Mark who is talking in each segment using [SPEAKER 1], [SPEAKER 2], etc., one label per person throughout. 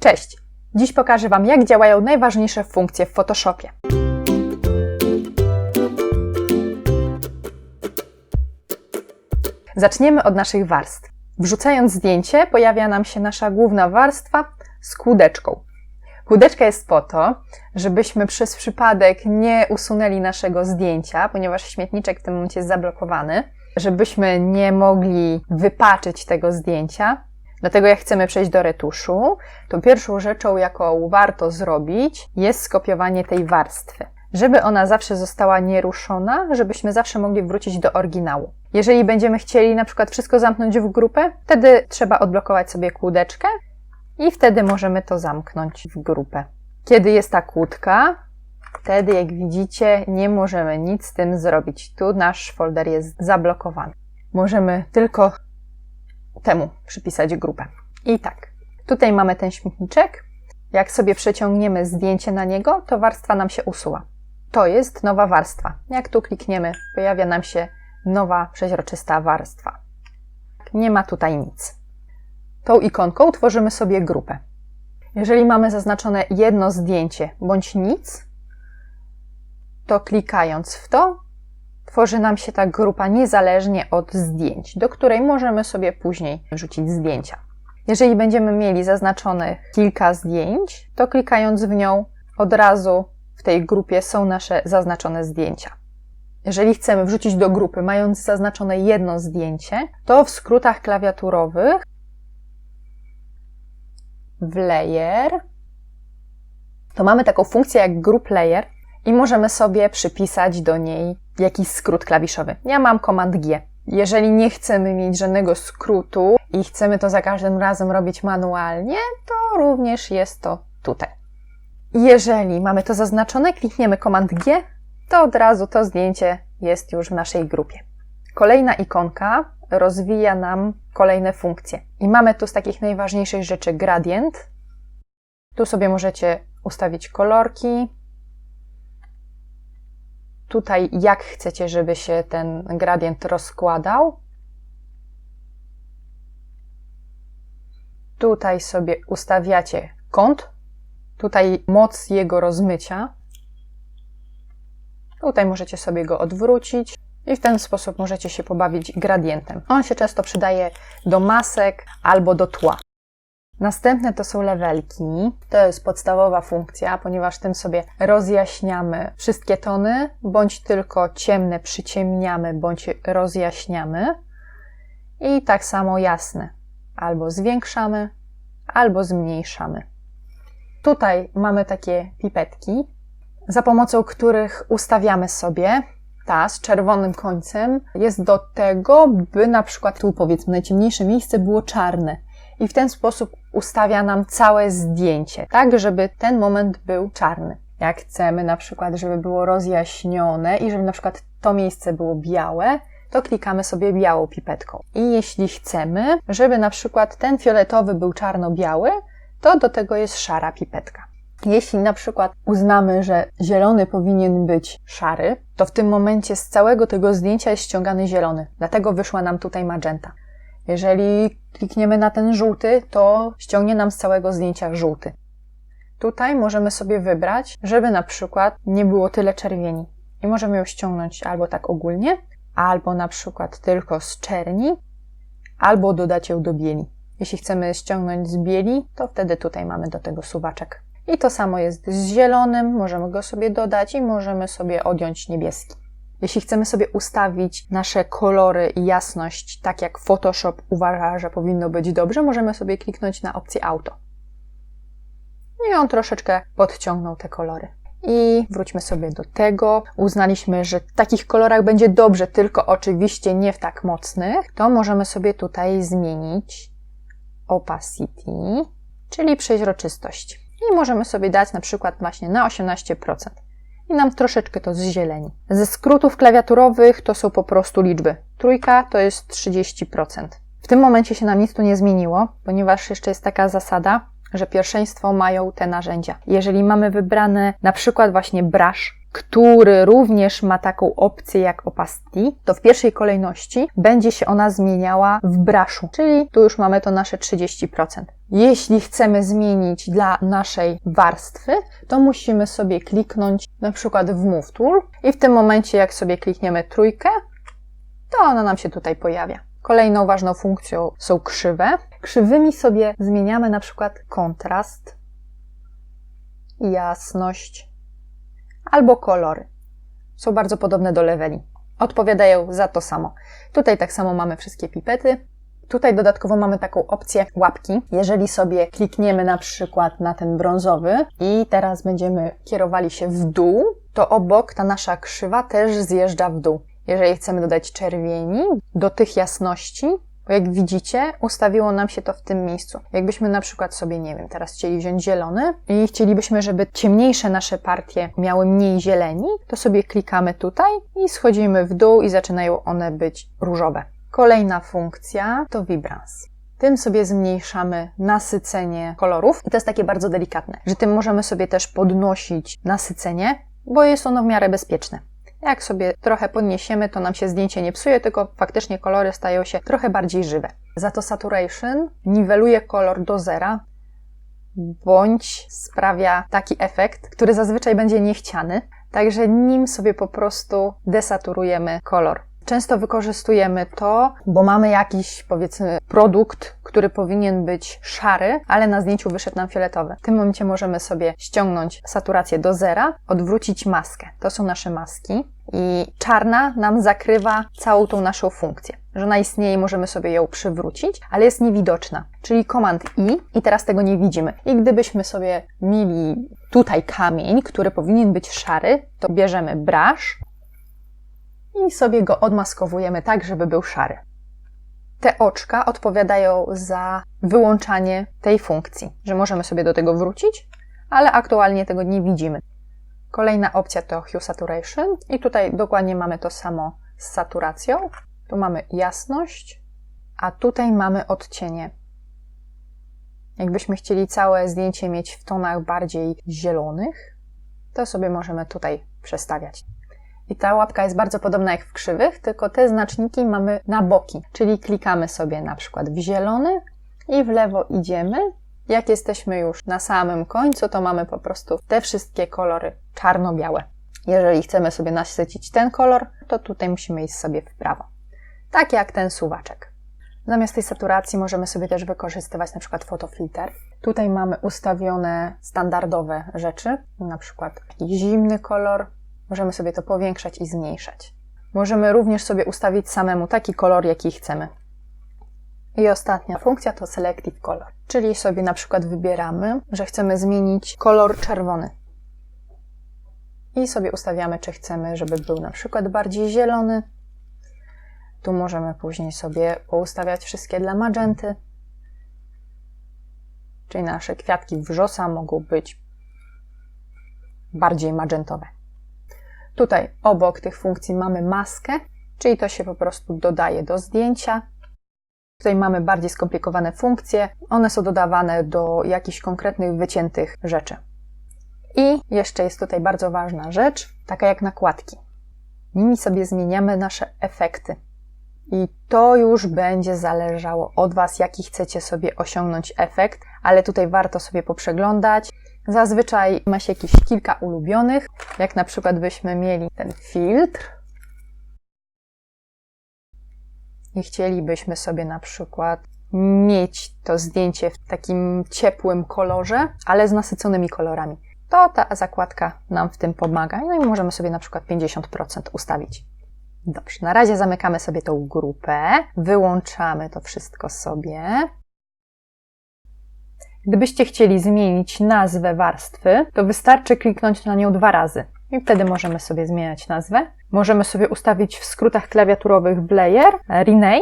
[SPEAKER 1] Cześć! Dziś pokażę Wam, jak działają najważniejsze funkcje w Photoshopie. Zaczniemy od naszych warstw. Wrzucając zdjęcie, pojawia nam się nasza główna warstwa z kłódeczką. Kłódeczka jest po to, żebyśmy przez przypadek nie usunęli naszego zdjęcia, ponieważ śmietniczek w tym momencie jest zablokowany, żebyśmy nie mogli wypaczyć tego zdjęcia. Dlatego jak chcemy przejść do retuszu, to pierwszą rzeczą, jaką warto zrobić, jest skopiowanie tej warstwy. Żeby ona zawsze została nieruszona, żebyśmy zawsze mogli wrócić do oryginału. Jeżeli będziemy chcieli na przykład wszystko zamknąć w grupę, wtedy trzeba odblokować sobie kłódeczkę i wtedy możemy to zamknąć w grupę. Kiedy jest ta kłódka, wtedy jak widzicie nie możemy nic z tym zrobić. Tu nasz folder jest zablokowany. Możemy tylko temu przypisać grupę. I tak, tutaj mamy ten śmietniczek. Jak sobie przeciągniemy zdjęcie na niego, to warstwa nam się usuwa. To jest nowa warstwa. Jak tu klikniemy, pojawia nam się nowa, przeźroczysta warstwa. Nie ma tutaj nic. Tą ikonką tworzymy sobie grupę. Jeżeli mamy zaznaczone jedno zdjęcie bądź nic, to klikając w to, tworzy nam się ta grupa niezależnie od zdjęć, do której możemy sobie później wrzucić zdjęcia. Jeżeli będziemy mieli zaznaczone kilka zdjęć, to klikając w nią od razu w tej grupie są nasze zaznaczone zdjęcia. Jeżeli chcemy wrzucić do grupy, mając zaznaczone jedno zdjęcie, to w skrótach klawiaturowych w layer to mamy taką funkcję jak group layer i możemy sobie przypisać do niej jakiś skrót klawiszowy. Ja mam Command G. Jeżeli nie chcemy mieć żadnego skrótu i chcemy to za każdym razem robić manualnie, to również jest to tutaj. Jeżeli mamy to zaznaczone, klikniemy Command G, to od razu to zdjęcie jest już w naszej grupie. Kolejna ikonka rozwija nam kolejne funkcje. I mamy tu z takich najważniejszych rzeczy gradient. Tu sobie możecie ustawić kolorki. Tutaj jak chcecie, żeby się ten gradient rozkładał. Tutaj sobie ustawiacie kąt. Tutaj moc jego rozmycia. Tutaj możecie sobie go odwrócić i w ten sposób możecie się pobawić gradientem. On się często przydaje do masek albo do tła. Następne to są levelki. To jest podstawowa funkcja, ponieważ tym sobie rozjaśniamy wszystkie tony, bądź tylko ciemne przyciemniamy, bądź rozjaśniamy. I tak samo jasne. Albo zwiększamy, albo zmniejszamy. Tutaj mamy takie pipetki, za pomocą których ustawiamy sobie ta z czerwonym końcem jest do tego, by na przykład tu powiedzmy najciemniejsze miejsce było czarne. I w ten sposób ustawia nam całe zdjęcie, tak żeby ten moment był czarny. Jak chcemy na przykład, żeby było rozjaśnione i żeby na przykład to miejsce było białe, to klikamy sobie białą pipetką. I jeśli chcemy, żeby na przykład ten fioletowy był czarno-biały, to do tego jest szara pipetka. Jeśli na przykład uznamy, że zielony powinien być szary, to w tym momencie z całego tego zdjęcia jest ściągany zielony. Dlatego wyszła nam tutaj magenta. Jeżeli klikniemy na ten żółty, to ściągnie nam z całego zdjęcia żółty. Tutaj możemy sobie wybrać, żeby na przykład nie było tyle czerwieni. I możemy ją ściągnąć albo tak ogólnie, albo na przykład tylko z czerni, albo dodać ją do bieli. Jeśli chcemy ściągnąć z bieli, to wtedy tutaj mamy do tego suwaczek. I to samo jest z zielonym, możemy go sobie dodać i możemy sobie odjąć niebieski. Jeśli chcemy sobie ustawić nasze kolory i jasność tak jak Photoshop uważa, że powinno być dobrze, możemy sobie kliknąć na opcję Auto. I on troszeczkę podciągnął te kolory. I wróćmy sobie do tego. Uznaliśmy, że w takich kolorach będzie dobrze, tylko oczywiście nie w tak mocnych. To możemy sobie tutaj zmienić opacity, czyli przeźroczystość i możemy sobie dać na przykład właśnie na 18%. I nam troszeczkę to zzieleni. Ze skrótów klawiaturowych to są po prostu liczby. Trójka to jest 30%. W tym momencie się nam nic tu nie zmieniło, ponieważ jeszcze jest taka zasada że pierwszeństwo mają te narzędzia. Jeżeli mamy wybrane na przykład właśnie brush, który również ma taką opcję jak opacity, to w pierwszej kolejności będzie się ona zmieniała w brushu, czyli tu już mamy to nasze 30%. Jeśli chcemy zmienić dla naszej warstwy, to musimy sobie kliknąć na przykład w Move Tool i w tym momencie jak sobie klikniemy trójkę, to ona nam się tutaj pojawia. Kolejną ważną funkcją są krzywe. Krzywymi sobie zmieniamy na przykład kontrast, jasność albo kolory. Są bardzo podobne do leveli. Odpowiadają za to samo. Tutaj tak samo mamy wszystkie pipety. Tutaj dodatkowo mamy taką opcję łapki. Jeżeli sobie klikniemy na przykład na ten brązowy i teraz będziemy kierowali się w dół, to obok ta nasza krzywa też zjeżdża w dół. Jeżeli chcemy dodać czerwieni do tych jasności, bo jak widzicie, ustawiło nam się to w tym miejscu. Jakbyśmy na przykład sobie, nie wiem, teraz chcieli wziąć zielony i chcielibyśmy, żeby ciemniejsze nasze partie miały mniej zieleni, to sobie klikamy tutaj i schodzimy w dół i zaczynają one być różowe. Kolejna funkcja to Vibrance. Tym sobie zmniejszamy nasycenie kolorów i to jest takie bardzo delikatne, że tym możemy sobie też podnosić nasycenie, bo jest ono w miarę bezpieczne. Jak sobie trochę podniesiemy, to nam się zdjęcie nie psuje, tylko faktycznie kolory stają się trochę bardziej żywe. Za to saturation niweluje kolor do zera, bądź sprawia taki efekt, który zazwyczaj będzie niechciany, także nim sobie po prostu desaturujemy kolor. Często wykorzystujemy to, bo mamy jakiś, powiedzmy, produkt, który powinien być szary, ale na zdjęciu wyszedł nam fioletowy. W tym momencie możemy sobie ściągnąć saturację do zera, odwrócić maskę. To są nasze maski. I czarna nam zakrywa całą tą naszą funkcję. Że ona istnieje, możemy sobie ją przywrócić, ale jest niewidoczna. Czyli komand I i teraz tego nie widzimy. I gdybyśmy sobie mieli tutaj kamień, który powinien być szary, to bierzemy brush, i sobie go odmaskowujemy tak, żeby był szary. Te oczka odpowiadają za wyłączanie tej funkcji, że możemy sobie do tego wrócić, ale aktualnie tego nie widzimy. Kolejna opcja to Hue Saturation i tutaj dokładnie mamy to samo z saturacją. Tu mamy jasność, a tutaj mamy odcienie. Jakbyśmy chcieli całe zdjęcie mieć w tonach bardziej zielonych, to sobie możemy tutaj przestawiać. I ta łapka jest bardzo podobna jak w krzywych, tylko te znaczniki mamy na boki, czyli klikamy sobie na przykład w zielony i w lewo idziemy. Jak jesteśmy już na samym końcu, to mamy po prostu te wszystkie kolory czarno-białe. Jeżeli chcemy sobie nasycić ten kolor, to tutaj musimy iść sobie w prawo. Tak jak ten suwaczek. Zamiast tej saturacji możemy sobie też wykorzystywać na przykład fotofilter. Tutaj mamy ustawione standardowe rzeczy, na przykład zimny kolor, Możemy sobie to powiększać i zmniejszać. Możemy również sobie ustawić samemu taki kolor, jaki chcemy. I ostatnia funkcja to Selective Color, czyli sobie na przykład wybieramy, że chcemy zmienić kolor czerwony. I sobie ustawiamy, czy chcemy, żeby był na przykład bardziej zielony. Tu możemy później sobie poustawiać wszystkie dla magenty. Czyli nasze kwiatki wrzosa mogą być bardziej magentowe. Tutaj obok tych funkcji mamy maskę, czyli to się po prostu dodaje do zdjęcia. Tutaj mamy bardziej skomplikowane funkcje. One są dodawane do jakichś konkretnych wyciętych rzeczy. I jeszcze jest tutaj bardzo ważna rzecz, taka jak nakładki. Nimi sobie zmieniamy nasze efekty. I to już będzie zależało od Was, jaki chcecie sobie osiągnąć efekt, ale tutaj warto sobie poprzeglądać. Zazwyczaj ma się jakieś kilka ulubionych, jak na przykład byśmy mieli ten filtr i chcielibyśmy sobie na przykład mieć to zdjęcie w takim ciepłym kolorze, ale z nasyconymi kolorami. To ta zakładka nam w tym pomaga. No i możemy sobie na przykład 50% ustawić. Dobrze, na razie zamykamy sobie tą grupę, wyłączamy to wszystko sobie. Gdybyście chcieli zmienić nazwę warstwy, to wystarczy kliknąć na nią dwa razy i wtedy możemy sobie zmieniać nazwę. Możemy sobie ustawić w skrótach klawiaturowych w layer rename.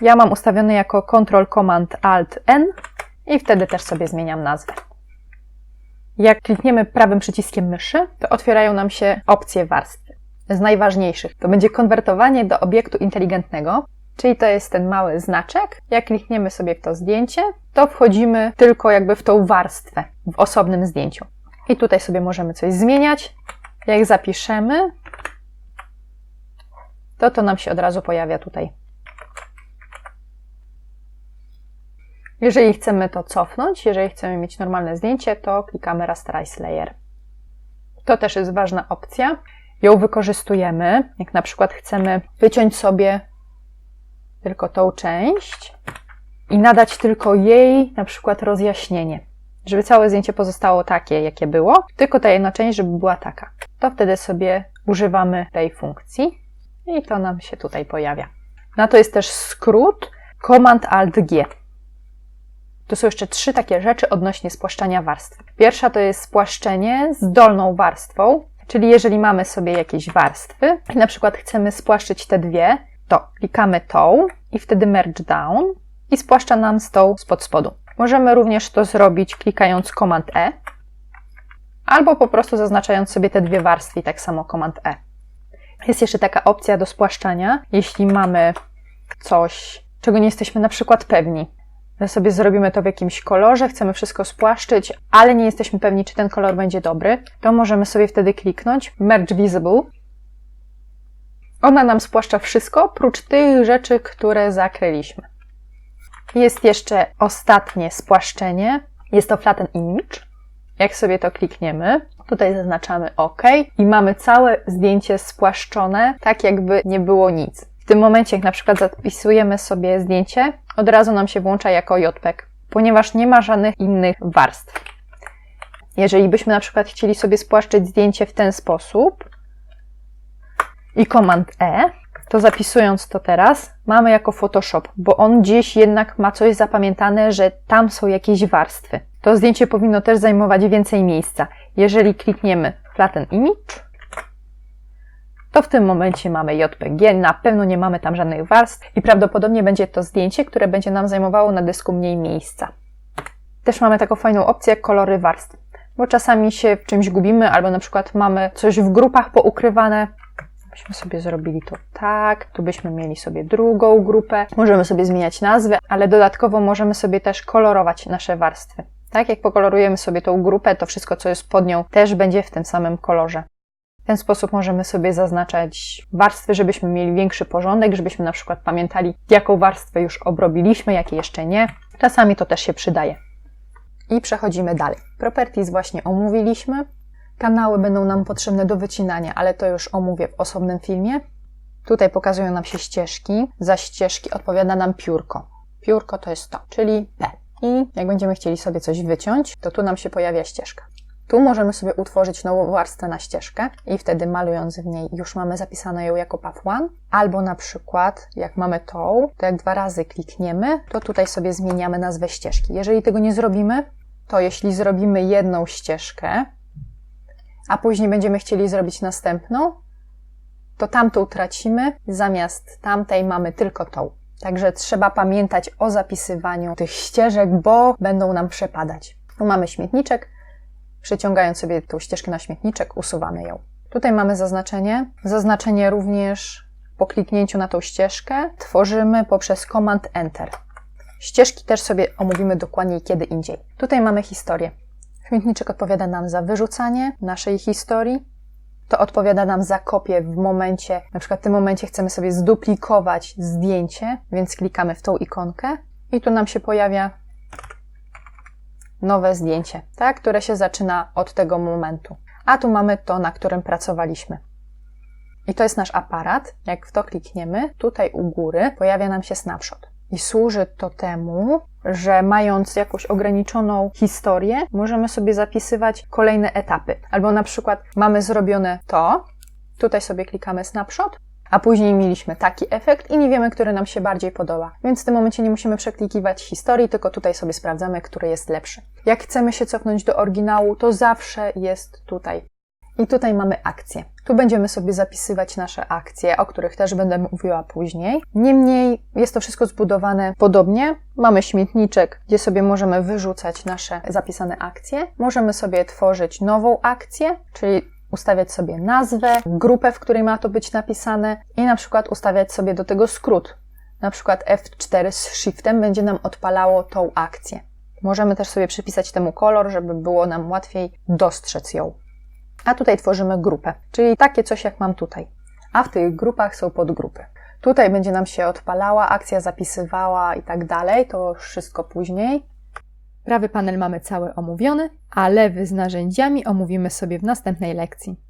[SPEAKER 1] Ja mam ustawiony jako Ctrl Command Alt N i wtedy też sobie zmieniam nazwę. Jak klikniemy prawym przyciskiem myszy, to otwierają nam się opcje warstwy. Z najważniejszych to będzie konwertowanie do obiektu inteligentnego, Czyli to jest ten mały znaczek. Jak klikniemy sobie w to zdjęcie, to wchodzimy tylko jakby w tą warstwę w osobnym zdjęciu. I tutaj sobie możemy coś zmieniać. Jak zapiszemy, to to nam się od razu pojawia tutaj. Jeżeli chcemy to cofnąć, jeżeli chcemy mieć normalne zdjęcie, to klikamy Rasterize Layer. To też jest ważna opcja. Ją wykorzystujemy, jak na przykład chcemy wyciąć sobie tylko tą część i nadać tylko jej na przykład rozjaśnienie, żeby całe zdjęcie pozostało takie, jakie było, tylko ta jedna część, żeby była taka. To wtedy sobie używamy tej funkcji i to nam się tutaj pojawia. Na to jest też skrót Command Alt G. Tu są jeszcze trzy takie rzeczy odnośnie spłaszczania warstw. Pierwsza to jest spłaszczenie z dolną warstwą, czyli jeżeli mamy sobie jakieś warstwy na przykład chcemy spłaszczyć te dwie, to klikamy tą i wtedy merge down i spłaszcza nam z tą spod spodu. Możemy również to zrobić klikając Command E albo po prostu zaznaczając sobie te dwie warstwy tak samo Command E. Jest jeszcze taka opcja do spłaszczania, jeśli mamy coś, czego nie jesteśmy na przykład pewni. My sobie zrobimy to w jakimś kolorze, chcemy wszystko spłaszczyć, ale nie jesteśmy pewni, czy ten kolor będzie dobry, to możemy sobie wtedy kliknąć Merge Visible. Ona nam spłaszcza wszystko, prócz tych rzeczy, które zakryliśmy. Jest jeszcze ostatnie spłaszczenie. Jest to Flatten Image. Jak sobie to klikniemy, tutaj zaznaczamy OK i mamy całe zdjęcie spłaszczone, tak jakby nie było nic. W tym momencie, jak na przykład zapisujemy sobie zdjęcie, od razu nam się włącza jako JPEG, ponieważ nie ma żadnych innych warstw. Jeżeli byśmy na przykład chcieli sobie spłaszczyć zdjęcie w ten sposób i Command E, to zapisując to teraz, mamy jako Photoshop, bo on gdzieś jednak ma coś zapamiętane, że tam są jakieś warstwy. To zdjęcie powinno też zajmować więcej miejsca. Jeżeli klikniemy Flatten Image, to w tym momencie mamy JPG, na pewno nie mamy tam żadnych warstw i prawdopodobnie będzie to zdjęcie, które będzie nam zajmowało na dysku mniej miejsca. Też mamy taką fajną opcję jak kolory warstw, bo czasami się w czymś gubimy albo na przykład mamy coś w grupach poukrywane, byśmy sobie zrobili to tak, tu byśmy mieli sobie drugą grupę, możemy sobie zmieniać nazwę, ale dodatkowo możemy sobie też kolorować nasze warstwy. Tak, jak pokolorujemy sobie tą grupę, to wszystko, co jest pod nią, też będzie w tym samym kolorze. W ten sposób możemy sobie zaznaczać warstwy, żebyśmy mieli większy porządek, żebyśmy na przykład pamiętali, jaką warstwę już obrobiliśmy, jakie jeszcze nie. Czasami to też się przydaje. I przechodzimy dalej. Properties właśnie omówiliśmy. Kanały będą nam potrzebne do wycinania, ale to już omówię w osobnym filmie. Tutaj pokazują nam się ścieżki. Za ścieżki odpowiada nam piórko. Piórko to jest to, czyli P. I jak będziemy chcieli sobie coś wyciąć, to tu nam się pojawia ścieżka. Tu możemy sobie utworzyć nową warstwę na ścieżkę i wtedy malując w niej już mamy zapisane ją jako path 1, albo na przykład jak mamy tą, to jak dwa razy klikniemy, to tutaj sobie zmieniamy nazwę ścieżki. Jeżeli tego nie zrobimy, to jeśli zrobimy jedną ścieżkę, a później będziemy chcieli zrobić następną, to tamtą tracimy, zamiast tamtej mamy tylko tą. Także trzeba pamiętać o zapisywaniu tych ścieżek, bo będą nam przepadać. Tu mamy śmietniczek, Przeciągając sobie tą ścieżkę na śmietniczek, usuwamy ją. Tutaj mamy zaznaczenie. Zaznaczenie również po kliknięciu na tą ścieżkę tworzymy poprzez Command Enter. Ścieżki też sobie omówimy dokładniej kiedy indziej. Tutaj mamy historię. Śmietniczek odpowiada nam za wyrzucanie naszej historii. To odpowiada nam za kopię w momencie, na przykład w tym momencie chcemy sobie zduplikować zdjęcie, więc klikamy w tą ikonkę i tu nam się pojawia nowe zdjęcie, tak, które się zaczyna od tego momentu. A tu mamy to, na którym pracowaliśmy. I to jest nasz aparat. Jak w to klikniemy, tutaj u góry pojawia nam się snapshot. I służy to temu, że mając jakąś ograniczoną historię, możemy sobie zapisywać kolejne etapy. Albo na przykład mamy zrobione to, tutaj sobie klikamy snapshot, a później mieliśmy taki efekt i nie wiemy, który nam się bardziej podoba. Więc w tym momencie nie musimy przeklikiwać historii, tylko tutaj sobie sprawdzamy, który jest lepszy. Jak chcemy się cofnąć do oryginału, to zawsze jest tutaj. I tutaj mamy akcje. Tu będziemy sobie zapisywać nasze akcje, o których też będę mówiła później. Niemniej jest to wszystko zbudowane podobnie. Mamy śmietniczek, gdzie sobie możemy wyrzucać nasze zapisane akcje. Możemy sobie tworzyć nową akcję, czyli ustawiać sobie nazwę, grupę, w której ma to być napisane i na przykład ustawiać sobie do tego skrót. na przykład F4 z Shiftem będzie nam odpalało tą akcję. Możemy też sobie przypisać temu kolor, żeby było nam łatwiej dostrzec ją. A tutaj tworzymy grupę, czyli takie coś jak mam tutaj. A w tych grupach są podgrupy. Tutaj będzie nam się odpalała, akcja zapisywała i tak dalej, to wszystko później. Prawy panel mamy cały omówiony, a lewy z narzędziami omówimy sobie w następnej lekcji.